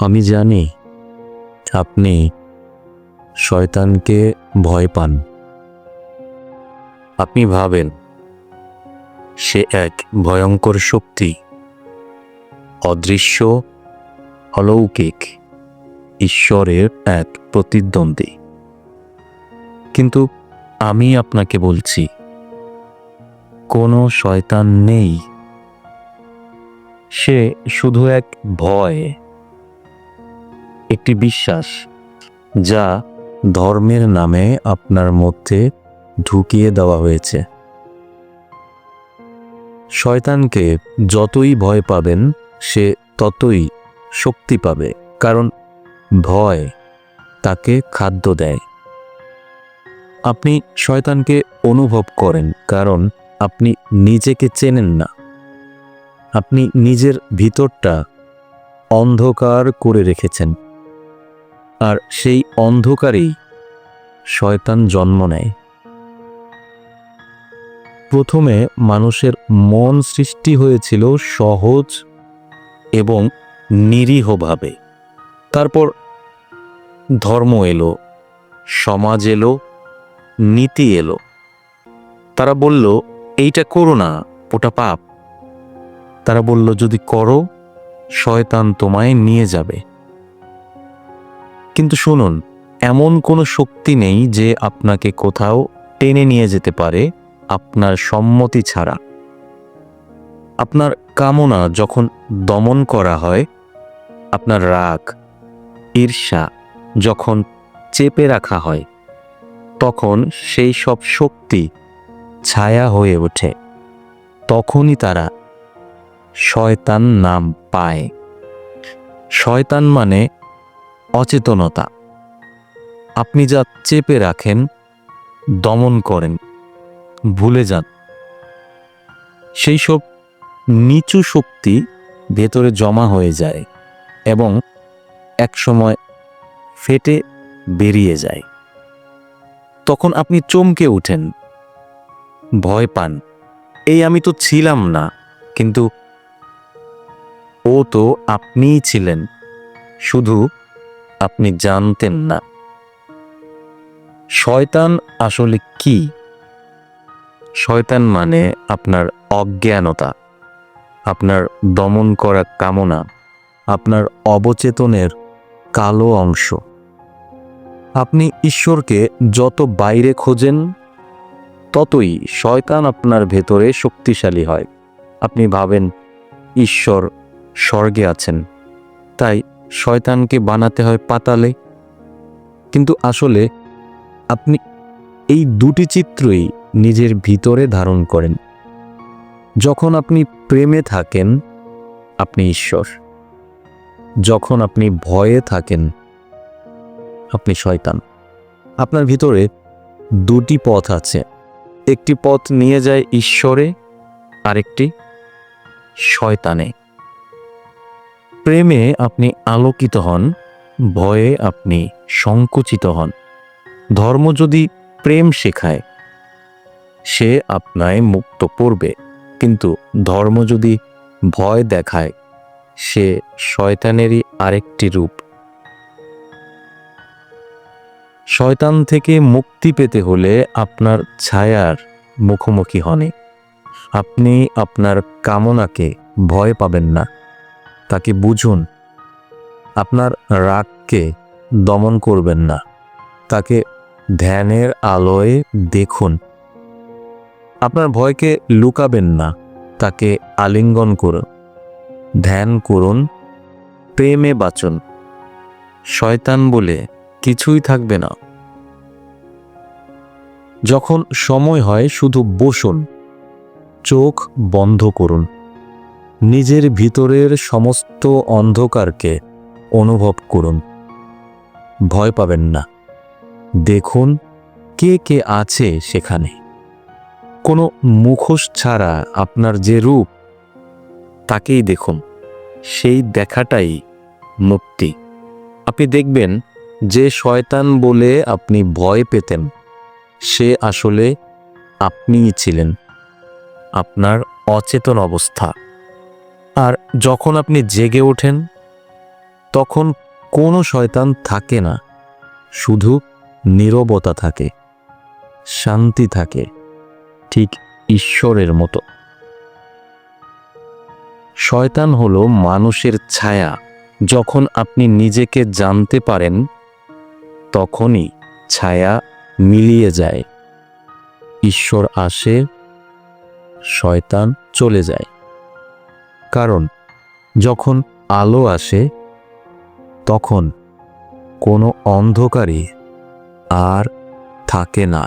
আমি জানি আপনি শয়তানকে ভয় পান। আপনি ভাবেন সে এক ভয়ঙ্কর শক্তি, অদৃশ্য, অলৌকিক, ঈশ্বরের এক প্রতিদ্বন্দ্বী। কিন্তু আমি আপনাকে বলছি, কোনো শয়তান নেই। সে শুধু এক ভয়। একটি বিশ্বাস, যা ধর্মের নামে আপনার মধ্যে ঢুকিয়ে দেওয়া হয়েছে। শয়তানকে যতই ভয় পাবেন, সে ততই শক্তি পাবে, কারণ ভয় তাকে খাদ্য দেয়। আপনি শয়তানকে অনুভব করেন, কারণ আপনি নিজেকে চেনেন না। আপনি নিজের ভিতরটা অন্ধকার করে রেখেছেন। আর সেই অন্ধকারেই শয়তান জন্ম নেয়। প্রথমে মানুষের মন সৃষ্টি হয়েছিল সহজ এবং নিরীহভাবে। তারপর ধর্ম এলো, সমাজ এলো, নীতি এলো। তারা বলল, এইটা করো না, ওটা পাপ। তারা বলল, যদি করো, শয়তান তোমায় নিয়ে যাবে। কিন্তু শুনুন, এমন কোনো শক্তি নেই যে আপনাকে কোথাও টেনে নিয়ে যেতে পারে আপনার সম্মতি ছাড়া। আপনার কামনা যখন দমন করা হয়, আপনার রাগ, ঈর্ষা যখন চেপে রাখা হয়, তখন সেই সব শক্তি ছায়া হয়ে ওঠে। তখনই তারা শয়তান নাম পায়। শয়তান মানে অচেতনতা। আপনি যা চেপে রাখেন, দমন করেন, ভুলে যান। সেই সব নিচু শক্তি ভেতরে জমা হয়ে যায় এবং একসময় ফেটে বেরিয়ে যায়। তখন আপনি চমকে ওঠেন ভয় পান, এই আমি তো ছিলাম না, কিন্তু ও তো আপনিই ছিলেন, শুধু আপনি জানতেন না। শয়তান আসলে কি? শয়তান মানে আপনার অজ্ঞানতা, আপনার দমন করা কামনা, আপনার অবচেতনের কালো অংশ। আপনি ঈশ্বরকে যত বাইরে খোঁজেন, ততই শয়তান আপনার ভেতরে শক্তিশালী হয়। আপনি ভাবেন, ঈশ্বর স্বর্গে আছেন। তাই শয়তানকে বানাতে হয় পাতালে। কিন্তু আসলে আপনি এই দুটি চিত্রই নিজের ভিতরে ধারণ করেন। যখন আপনি প্রেমে থাকেন, আপনি ঈশ্বর। যখন আপনি ভয়ে থাকেন, আপনি শয়তান। আপনার ভিতরে দুটি পথ আছে। একটি পথ নিয়ে যায় ঈশ্বরে, আরেকটি শয়তানে। প্রেমে আপনি আলোকিত হন, ভয়ে আপনি সংকুচিত হন। ধর্ম যদি প্রেম শেখায়, সে আপনায় মুক্ত করবে। কিন্তু ধর্ম যদি ভয় দেখায়, সে শয়তানেরই আরেকটি রূপ। শয়তান থেকে মুক্তি পেতে হলে আপনার ছায়ার মুখোমুখি হনে। আপনি আপনার কামনাকে ভয় পাবেন না। তাকে বুঝুন, আপনার রাগকে দমন করবেন না। তাকে ধ্যানের আলোয় দেখুন। আপনার ভয়কে লুকাবেন না, তাকে আলিঙ্গন করুন, ধ্যান করুন, প্রেমে বাঁচুন। শয়তান বলে কিছুই থাকবে না। যখন সময় হয় শুধু বসুন, চোখ বন্ধ করুন। নিজের ভিতরের সমস্ত অন্ধকারকে অনুভব করুন। ভয় পাবেন না। দেখুন কে কে আছে সেখানে। কোনো মুখোশ ছাড়া আপনার যে রূপ, তাকেই দেখুন। সেই দেখাটাই মুক্তি। আপনি দেখবেন যে শয়তান বলে আপনি ভয় পেতেন, সে আসলে আপনিই ছিলেন। আপনার অচেতন অবস্থা। আর যখন আপনি জেগে ওঠেন, তখন কোনো শয়তান থাকে না। শুধু নীরবতা থাকে, শান্তি থাকে, ঠিক ঈশ্বরের মতো। শয়তান হলো মানুষের ছায়া। যখন আপনি নিজেকে জানতে পারেন, তখনই ছায়া মিলিয়ে যায়। ঈশ্বর আসে, শয়তান চলে যায়। কারণ যখন আলো আসে তখন কোনো অন্ধকারই আর থাকে না।